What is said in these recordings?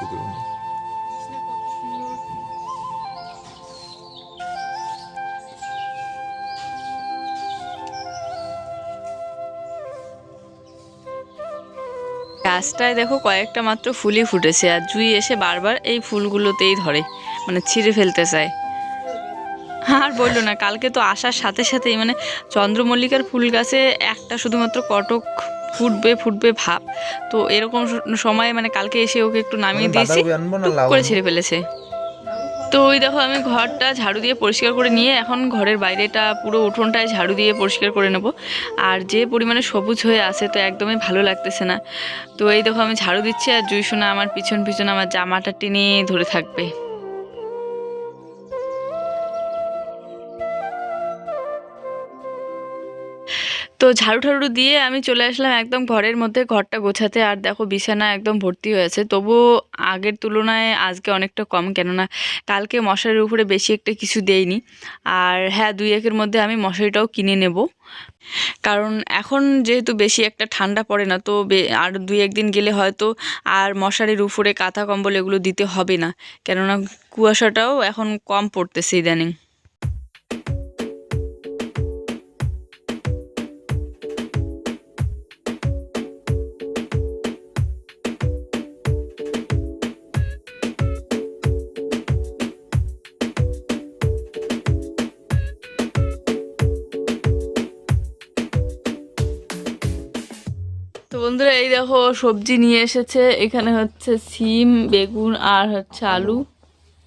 করে গাছটায় দেখো কয়েকটা মাত্র ফুলই ফুটেছে আর জুই এসে বারবার এই ফুলগুলোতেই ধরে মানে ছিঁড়ে ফেলতে চায়। আর বলল না কালকে তো আসার সাথে সাথেই মানে চন্দ্রমল্লিকার ফুল গাছে একটা শুধুমাত্র কটক ফুটবে ফুটবে ভাব। তো এরকম সময় মানে কালকে এসে ওকে একটু নামিয়ে দিয়েছি বাঁধাকপি আনব না টুক লাউ করে ছেড়ে ফেলেছে। তো ওই দেখো আমি ঘরটা ঝাড়ু দিয়ে পরিষ্কার করে নিয়ে এখন ঘরের বাইরেটা পুরো উঠোনটায় ঝাড়ু দিয়ে পরিষ্কার করে নেব। আর যে পরিমাণে সবুজ হয়ে আছে তো একদমই ভালো লাগতেছে না। তো এই দেখো আমি ঝাড়ু দিচ্ছি আর জুই সোনা আমার পিছন পিছন আমার জামাটা টেনে ধরে থাকবে। তো ঝাড়ু ঠাড়ু দিয়ে আমি চলে আসলাম একদম ঘরের মধ্যে, ঘরটা গোছাতে। আর দেখো বিছানা একদম ভর্তি হয়েছে তবুও আগের তুলনায় আজকে অনেকটা কম, কেননা কালকে মশারির উপরে বেশি একটা কিছু দেইনি। আর হ্যাঁ দুই একের মধ্যে আমি মশারিটাও কিনে নেব। কারণ এখন যেহেতু বেশি একটা ঠান্ডা পড়ে না, তো আর দুই একদিন গেলে হয়তো আর মশারির উপরে, কাঁথা কম্বল এগুলো দিতে হবে না। কেননা কুয়াশাটাও এখন কম পড়তেছে ইদানিং। বন্ধুরা এই দেখো সবজি নিয়ে এসেছে। এখানে হচ্ছে সিম বেগুন আর হচ্ছে আলু।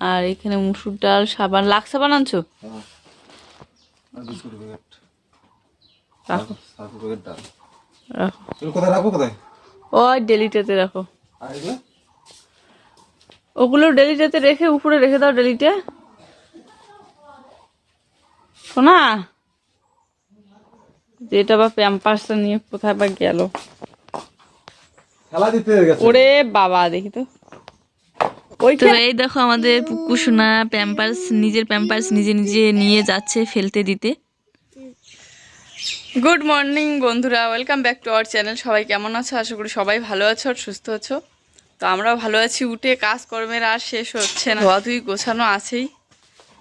আর এখানে মুসুর ডাল সাবান। লাখ সাবান আনছো? প্যাকেট রাখো। ডেলিটাতে রাখো। ওগুলো ডেলিটাতে রেখে উপরে রেখে দাও ডেলিটে। শোনা যেটা বা প্যাম্পাসটা নিয়ে কোথায় বা গেল। খেলা দিতে গেছে। ওরে বাবা দেখি তো। তো এই দেখো আমাদের পুকুসোনা প্যাম্পার্স নিজের প্যাম্পার্স নিজে নিজে নিয়ে যাচ্ছে ফেলতে দিতে। গুড মর্নিং বন্ধুরা welcome back to our channel সবাই কেমন আছো? আশা করি সবাই ভালো আছো আর সুস্থ আছো। তো আমরাও ভালো আছি উঠে কাজকর্মের আর শেষ হচ্ছে না। ধোয়া ধুই গোছানো আছেই।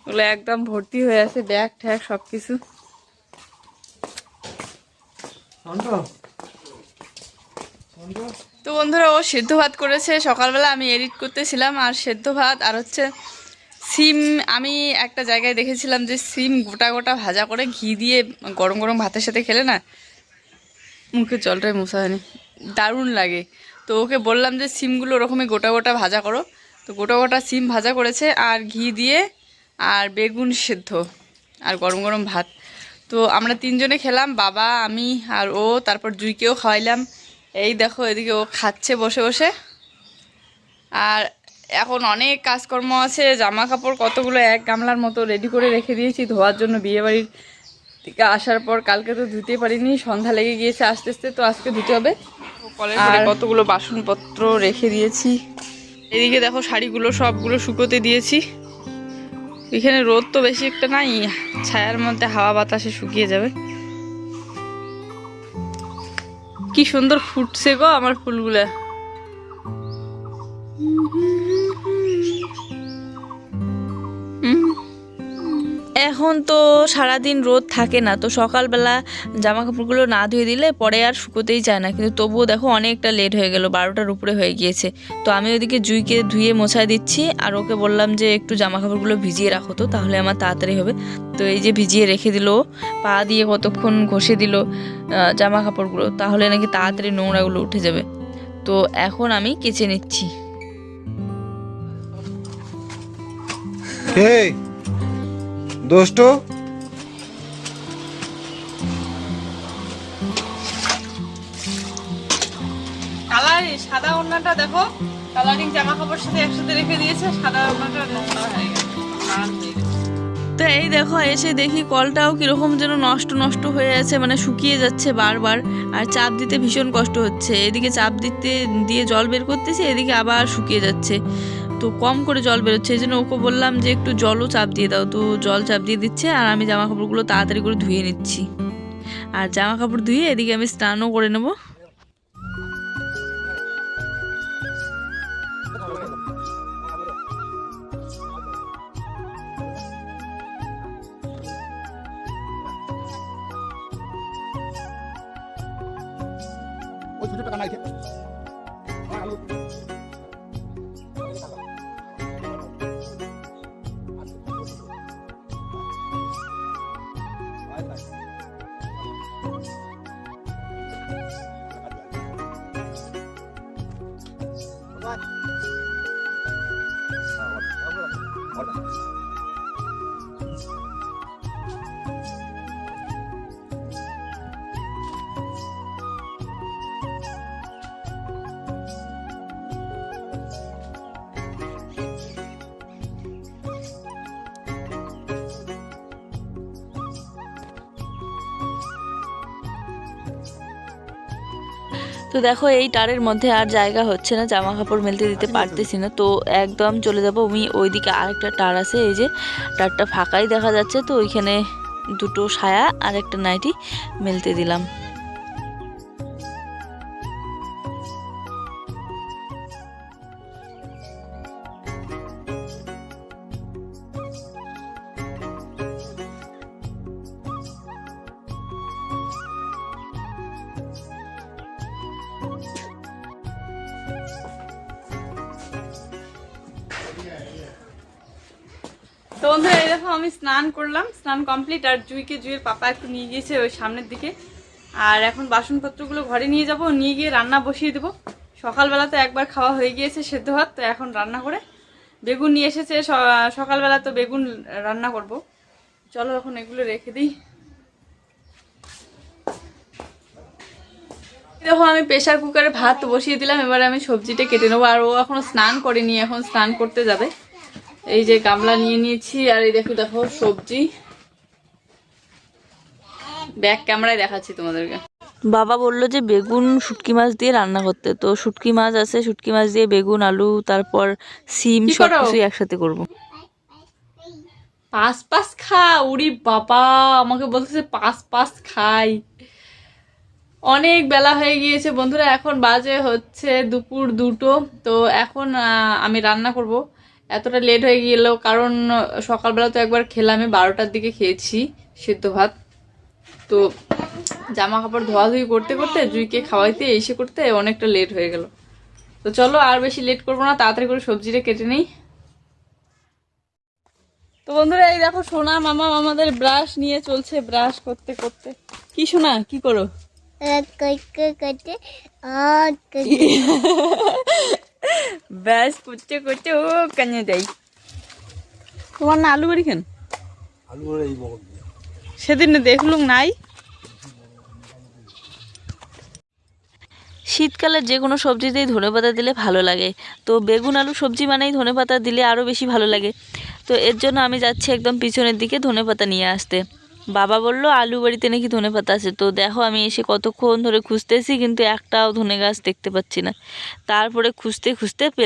ওগুলো একদম ভর্তি হয়ে আছে ব্যাগ ট্যাগ সব কিছু তো বন্ধুরা, ও সেদ্ধ ভাত করেছে। সকালবেলা আমি এডিট করতেছিলাম, আর সেদ্ধ ভাত, আর হচ্ছে সিম। আমি একটা জায়গায় দেখেছিলাম যে সিম গোটা গোটা ভাজা করে ঘি দিয়ে গরম গরম ভাতের সাথে খেলে না মুখে জলটাই মশা হয়নি। দারুণ লাগে। তো ওকে বললাম যে, সিমগুলো ওরকমই গোটা গোটা ভাজা করো। তো গোটা গোটা সিম ভাজা করেছে, আর ঘি দিয়ে, আর বেগুন সেদ্ধ, আর গরম গরম ভাত। তো আমরা তিনজনে খেলাম, বাবা, আমি, আর ও, তারপর জুইকেও খাওয়াইলাম। এই দেখো এদিকে ও খাচ্ছে বসে বসে। আর এখন অনেক কাজকর্ম আছে জামা কাপড় কতগুলো এক গামলার মতো রেডি করে রেখে দিয়েছি। ধোয়ার জন্য বিয়েবাড়ির থেকে আসার পর কালকে তো ধুতে পারিনি সন্ধ্যা লেগে গিয়েছে আস্তে আস্তে তো আজকে ধুতে হবে। আর কতগুলো বাসনপত্র রেখে দিয়েছি। এদিকে দেখো শাড়িগুলো সবগুলো শুকোতে দিয়েছি। এখানে রোদ তো বেশি একটা নাই ছায়ার মধ্যে হাওয়া বাতাসে শুকিয়ে যাবে। কি সুন্দর ফুটছে গো আমার ফুলগুলা। এখন তো সারাদিন রোদ থাকে না, তো সকালবেলা জামা কাপড়গুলো না ধুয়ে দিলে পরে আর শুকোতেই চায় না। কিন্তু তবুও দেখো অনেকটা লেট হয়ে গেল, বারোটার উপরে হয়ে গিয়েছে। তো আমি ওইদিকে জুইকে ধুয়ে মোছায় দিচ্ছি, আর ওকে বললাম যে একটু জামা কাপড়গুলো ভিজিয়ে রাখো তো, তাহলে আমার তাড়াতাড়ি হবে। তো এই যে ভিজিয়ে রেখে দিল, পা দিয়ে কতক্ষণ ঘষে দিল জামা কাপড়গুলো তাহলে নাকি তাড়াতাড়ি নোংরাগুলো উঠে যাবে। তো এখন আমি কেচে নিচ্ছি। হে দোষ্ট কালার সাদা ওড়নাটা দেখো। কালারিং জামা কাপড় সাথে একসাথে রেখে দিয়েছে সাদা ওড়নাটা নোংরা হয়ে গেছে। লাল গেছে। তো এই দেখো এসে দেখি কলটাও কীরকম যেন নষ্ট নষ্ট হয়ে আছে মানে শুকিয়ে যাচ্ছে বারবার আর চাপ দিতে ভীষণ কষ্ট হচ্ছে। এদিকে চাপ দিতে দিয়ে জল বের করতেছি এদিকে আবার শুকিয়ে যাচ্ছে। তো কম করে জল বেরোচ্ছে, এই জন্য ওকে বললাম যে একটু জলও চাপ দিয়ে দাও। তো জল চাপ দিয়ে দিচ্ছে আর আমি জামা কাপড়গুলো তাড়াতাড়ি করে ধুয়ে নিচ্ছি। আর জামা কাপড় ধুয়ে এদিকে আমি স্নানও করে নেব। নাই তো দেখো, এই টারের মধ্যে আর জায়গা হচ্ছে না জামা কাপড় মেলতে দিতে পারতেছি না। তো একদম চলে যাব আমি, ওইদিকে আরেকটা টার আছে, এই যে টারটা ফাঁকাই দেখা যাচ্ছে, তো ওইখানে দুটো সায়া আর একটা নাইটি মেলতে দিলাম। তো বন্ধুরা, এই দেখো আমি স্নান করলাম। স্নান কমপ্লিট আর জুইকে জুইয়ের পাপা একটু নিয়ে গিয়েছে ওই সামনের দিকে। আর এখন বাসনপত্রগুলো ঘরে নিয়ে যাব, নিয়ে গিয়ে রান্না বসিয়ে দেবো। সকালবেলা তো একবার খাওয়া হয়ে গিয়েছে সেদ্ধ ভাত, তো এখন রান্না করে বেগুন নিয়ে এসেছে। সকালবেলা তো বেগুন রান্না করব। চলো এখন এগুলো রেখে দিই। দেখো, আমি প্রেশার কুকারে ভাত বসিয়ে দিলাম, এবারে আমি সবজিটা কেটে নেব। আর ও এখনও স্নান করেনি, এখন স্নান করতে যাবে। এই যে গামলা নিয়ে নিয়েছি আর এই দেখো দেখো সবজি। ব্যাক ক্যামেরায় দেখাচ্ছি তোমাদেরকে। বাবা বলল যে বেগুন শুটকি মাছ দিয়ে রান্না করতে তো শুটকি মাছ আছে শুটকি মাছ দিয়ে বেগুন আলু তারপর সিম কি সব করো? একসাথে করব। পাঁচ পাঁচ খা উড়ি বাবা আমাকে বলতেছে পাঁচ পাঁচ খাই। অনেক বেলা হয়ে গিয়েছে বন্ধুরা এখন বাজে হচ্ছে দুপুর দুটো তো এখন আমি রান্না করব। এতটা লেট হয়ে গেল কারণ সকালবেলা তো একবার খেলাম আমি বারোটার দিকে খেয়েছি সিদ্ধ ভাত। তো জামা কাপড় ধোয়াধুয়ি করতে করতে জুইকে খাওয়াইতে এসে করতে অনেকটা লেট হয়ে গেল। তো চলো আর বেশি লেট করব না তাড়াতাড়ি করে সবজিটা কেটে নেই। তো বন্ধুরা এই দেখো সোনা মামা আমাদের ব্রাশ নিয়ে চলছে ব্রাশ করতে করতে। কি সোনা কি করো? ব্রাশ করতে করতে ও কানে দেয় তোমার না আলু বাড়ি খান সেদিন দেখলুম নাই। শীতকালে যে কোনো সবজিতেই ধনেপাতা দিলে ভালো লাগে। তো বেগুন আলু সবজি মানেই ধনেপাতা দিলে আরও বেশি ভালো লাগে। তো এর জন্য আমি যাচ্ছি একদম পিছনের দিকে ধনেপাতা নিয়ে আসতে। বাবা বলল আলু বাড়িতে নাকি ধনে পাতা আছে। তো দেখো, আমি এসে কতক্ষণ ধরে খুঁজতেছি, কিন্তু একটাও ধনে গাছ দেখতে পাচ্ছি না। তারপরে খুঁজতে খুঁজতে পে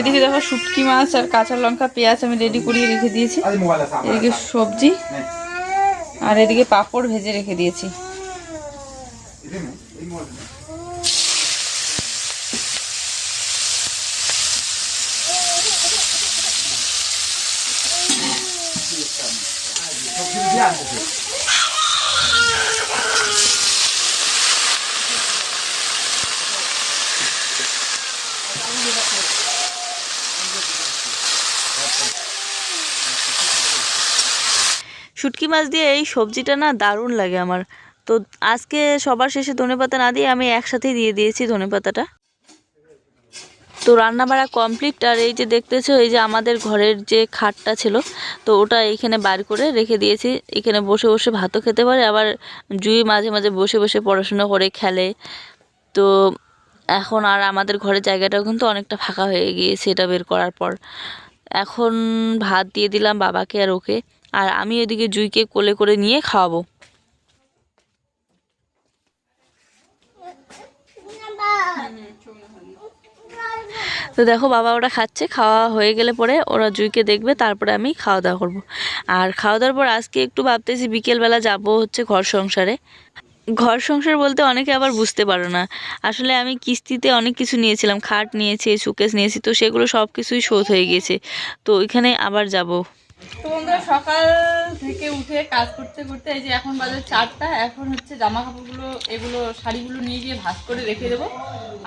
এদিকে দেখো শুটকি মাছ আর কাঁচা লঙ্কা, পেঁয়াজ আমি রেডি করিয়ে রেখে দিয়েছি। এদিকে সবজি আর এদিকে পাঁপড় ভেজে রেখে দিয়েছি। এই নে, এই মোবাইল নে। সবজি দিয়ে আনতেছে। শুটকি মাছ দিয়ে এই সবজিটা না দারুণ লাগে আমার। তো আজকে সবার শেষে ধনেপাতা না দিয়ে আমি একসাথেই দিয়ে দিয়েছি ধনেপাতাটা তো রান্না বাড়া কমপ্লিট আর এই যে দেখতেছো, এই যে আমাদের ঘরের যে খাটটা ছিল, তো ওটা এইখানে বার করে রেখে দিয়েছি। এখানে বসে বসে ভাতও খেতে পারে, আবার জুই মাঝে মাঝে বসে বসে পড়াশোনা করে খেলে। তো এখন আর আমাদের ঘরের জায়গাটাও কিন্তু অনেকটা ফাঁকা হয়ে গিয়েছে এটা বের করার পর। এখন ভাত দিয়ে দিলাম বাবাকে আর ওকে। আর আমি ওইদিকে জুইকে কোলে করে নিয়ে খাওয়াবো। তো দেখো বাবা ওরা খাচ্ছে, খাওয়া হয়ে গেলে পরে ওরা জুইকে দেখবে, তারপরে আমি খাওয়া দাওয়া করব। আর খাওয়া দাওয়ার পর আজকে একটু ভাবতেছি বিকেলবেলা যাব হচ্ছে ঘর সংসারে। ঘর সংসার বলতে অনেকে আবার বুঝতে পারো না। আসলে আমি কিস্তিতে অনেক কিছু নিয়েছিলাম, খাট নিয়েছি সুকেস নিয়েছি, তো সেগুলো সব কিছুই শোধ হয়ে গিয়েছে তো ওইখানে আবার যাব। সকাল থেকে উঠে কাজ করতে করতে এই যে এখন বাজে চারটা, এখন হচ্ছে জামা কাপড়গুলো এগুলো, শাড়িগুলো নিয়ে গিয়ে ভাঁজ করে রেখে দেবো।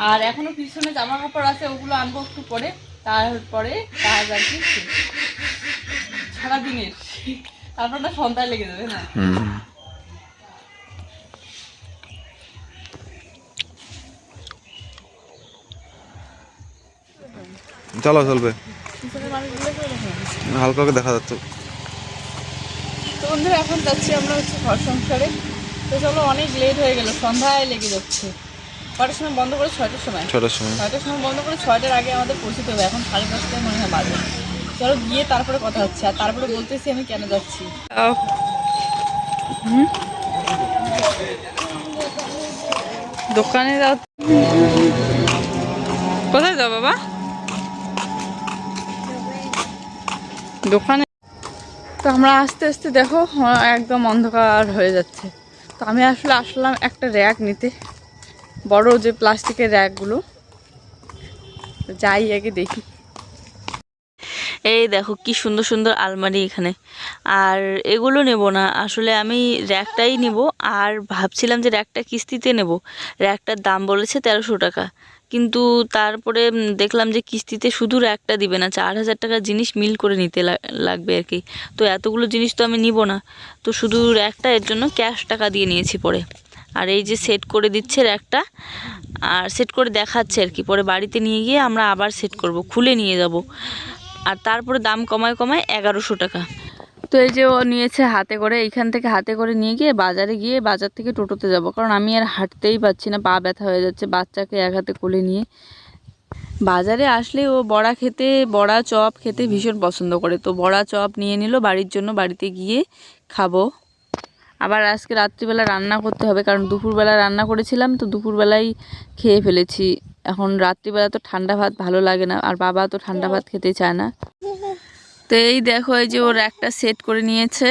আর এখনও পিছনে জামা কাপড় আছে, ওগুলো আনব একটু পরে, তারপরে কাজ আর কি। সারাদিনের। তারপর না সন্ধ্যায় লেগে যাবে, না? চলো, চলবে। হালকা করে দেখা যাচ্ছে। তো বন্ধুরা এখন যাচ্ছি আমরা হচ্ছে ঘর সংসারে। তো চলো অনেক লেট হয়ে গেল সন্ধ্যায় লেগে যাচ্ছে। কটার সময় বন্ধ করে? ছয়টার সময়? ছটার সময়। ছয়টার সময় বন্ধ করে ছয়টার আগে আমাদের পৌঁছতে হবে। এখন সাড়ে পাঁচটায় মনে হয় বাজে। চলো গিয়ে তারপরে কথা হচ্ছে। আর তারপরে বলতেছি আমি কেন যাচ্ছি। দোকানে যাও। কোথায় যাও বাবা? দোকানে। তো আমরা আস্তে আস্তে দেখো একদম অন্ধকার হয়ে যাচ্ছে। তো আমি আসলে আসলাম একটা র্যাক নিতে। বড় যে প্লাস্টিকের র্যাকগুলো যাই আগে দেখি। এই দেখো কি সুন্দর সুন্দর আলমারি এখানে। আর এগুলো নেব না, আসলে আমি র্যাকটাই নেব। আর ভাবছিলাম যে র্যাকটা কিস্তিতে নেব। র্যাকটার দাম বলেছে তেরোশো টাকা। কিন্তু তারপরে দেখলাম যে কিস্তিতে শুধু র্যাকটা দিবে না, চার হাজার টাকার জিনিস মিল করে নিতে লাগবে আর কি। তো এতগুলো জিনিস তো আমি নিব না। তো শুধু র্যাকটা এর জন্য ক্যাশ টাকা দিয়ে নিয়েছি পরে। আর এই যে সেট করে দিচ্ছে র্যাকটা আর সেট করে দেখাচ্ছে আর কি। পরে বাড়িতে নিয়ে গিয়ে আমরা আবার সেট করব, খুলে নিয়ে যাব। আর তারপরে দাম কমায় কমায় এগারোশো টাকা। তো এই যে ও নিয়েছে হাতে করে, এইখান থেকে হাতে করে নিয়ে গিয়ে বাজারে গিয়ে বাজার থেকে টোটোতে যাব। কারণ আমি আর হাঁটতেই পারছি না, পা ব্যথা হয়ে যাচ্ছে বাচ্চাকে এক হাতে কোলে নিয়ে। বাজারে আসলে ও বড়া খেতে, বড়া চপ খেতে ভীষণ পছন্দ করে। তো বড়া চপ নিয়ে নিল, বাড়ির জন্য বাড়িতে গিয়ে খাব। আবার আজকে রাত্রিবেলা রান্না করতে হবে, কারণ দুপুরবেলা রান্না করেছিলাম, তো দুপুরবেলায় খেয়ে ফেলেছি। এখন রাত্রিবেলা তো ঠান্ডা ভাত ভালো লাগে না, আর বাবা তো ঠান্ডা ভাত খেতে চায় না। তো এই দেখো এই যে ওর একটা সেট করে নিয়েছে।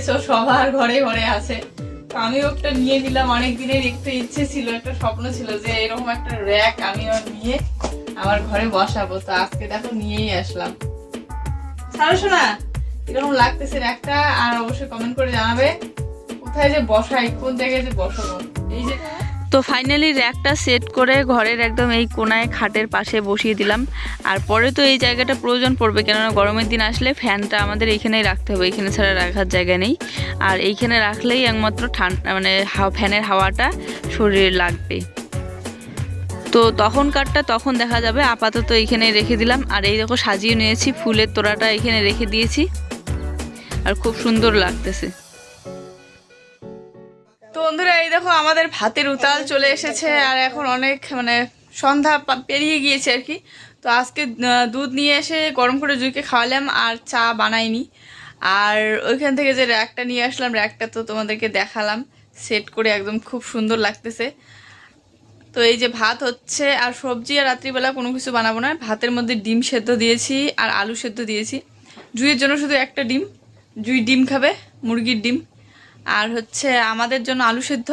দেখেছ সবার ঘরে ঘরে আছে। আমি একটা নিয়ে নিলাম। অনেক দিনের একটা ইচ্ছে ছিল, একটা স্বপ্ন ছিল যে এরকম একটা র্যাক আমিও নিয়ে আমার ঘরে বসাবো। তো আজকে দেখো নিয়েই আসলাম। ছাড়ো শোনা এরকম লাগতেছে একটা আর অবশ্যই কমেন্ট করে জানাবে। কোথায় যে বসাই, কোন জায়গায় যে বসাবো? এই যে তো ফাইনালি র্যাকটা সেট করে ঘরের একদম এই কোনায় খাটের পাশে বসিয়ে দিলাম। আর পরে তো এই জায়গাটা প্রয়োজন পড়বে, কেননা গরমের দিন আসলে ফ্যানটা আমাদের এইখানেই রাখতে হবে এইখানে ছাড়া রাখার জায়গা নেই। আর এইখানে রাখলেই একমাত্র ঠান্ডা মানে ফ্যানের হাওয়াটা শরীরে লাগবে। তো তখন তখনকারটা তখন দেখা যাবে, আপাতত এইখানে রেখে দিলাম। আর এই দেখো সাজিয়ে নিয়েছি, ফুলের তোড়াটা এখানে রেখে দিয়েছি। আর খুব সুন্দর লাগতেছে। বন্ধুরা এই দেখো আমাদের ভাতের উতাল চলে এসেছে আর এখন অনেক মানে সন্ধ্যা পেরিয়ে গিয়েছে আর কি। তো আজকে দুধ নিয়ে এসে গরম করে জুইকে খাওয়ালাম আর চা বানাইনি। আর ওইখান থেকে যে র্যাকটা নিয়ে আসলাম র্যাকটা তো তোমাদেরকে দেখালাম। সেট করে একদম খুব সুন্দর লাগতেছে। তো এই যে ভাত হচ্ছে আর সবজি আর রাত্রিবেলা কোনো কিছু বানাবো না। ভাতের মধ্যে ডিম সেদ্ধ দিয়েছি আর আলু সেদ্ধ দিয়েছি। জুইয়ের জন্য শুধু একটা ডিম। জুই ডিম খাবে মুরগির ডিম। আর হচ্ছে আমাদের জন্য আলু সেদ্ধ,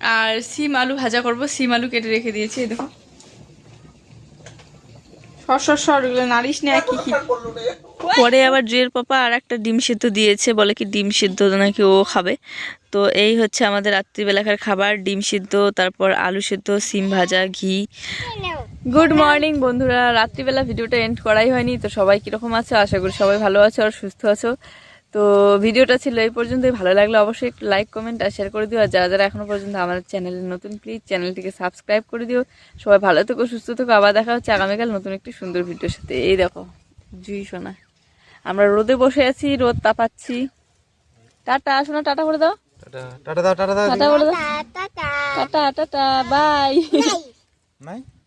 আর সিম আলু ভাজা করব, সিম আলু কেটে রেখে দিয়েছি দেখো। সর সর সর কি কি। পরে আবার জুয়ের পাপা আর একটা ডিম সিদ্ধ দিয়েছে, বলে কি ডিম সিদ্ধ নাকি ও খাবে। তো এই হচ্ছে আমাদের রাত্রিবেলাকার খাবার, ডিম সিদ্ধ, তারপর আলু সিদ্ধ, সিম ভাজা, ঘি। গুড মর্নিং বন্ধুরা। রাত্রিবেলা ভিডিওটা এন্ড করাই হয়নি, তো সবাই কীরকম আছে? আশা করি সবাই ভালো আছো আর সুস্থ আছো। তো ভিডিওটা ছিল এই পর্যন্তই। ভালো লাগলে অবশ্যই একটু লাইক কমেন্ট আর শেয়ার করে দিও। আর যারা যারা এখনও পর্যন্ত আমাদের চ্যানেলে নতুন প্লিজ চ্যানেলটিকে সাবস্ক্রাইব করে দিও। সবাই ভালো থেকো সুস্থ থেকো। আবার দেখা হচ্ছে আগামীকাল নতুন একটি সুন্দর ভিডিওর সাথে। এই দেখো জুই সোনা। আমরা রোদে বসে আছি রোদ তাপাচ্ছি। টাটা শোনা টাটা করে দাও। টাটা দাও টাটা দাও টাটা বলে দাও। Tata tata. বাই নাই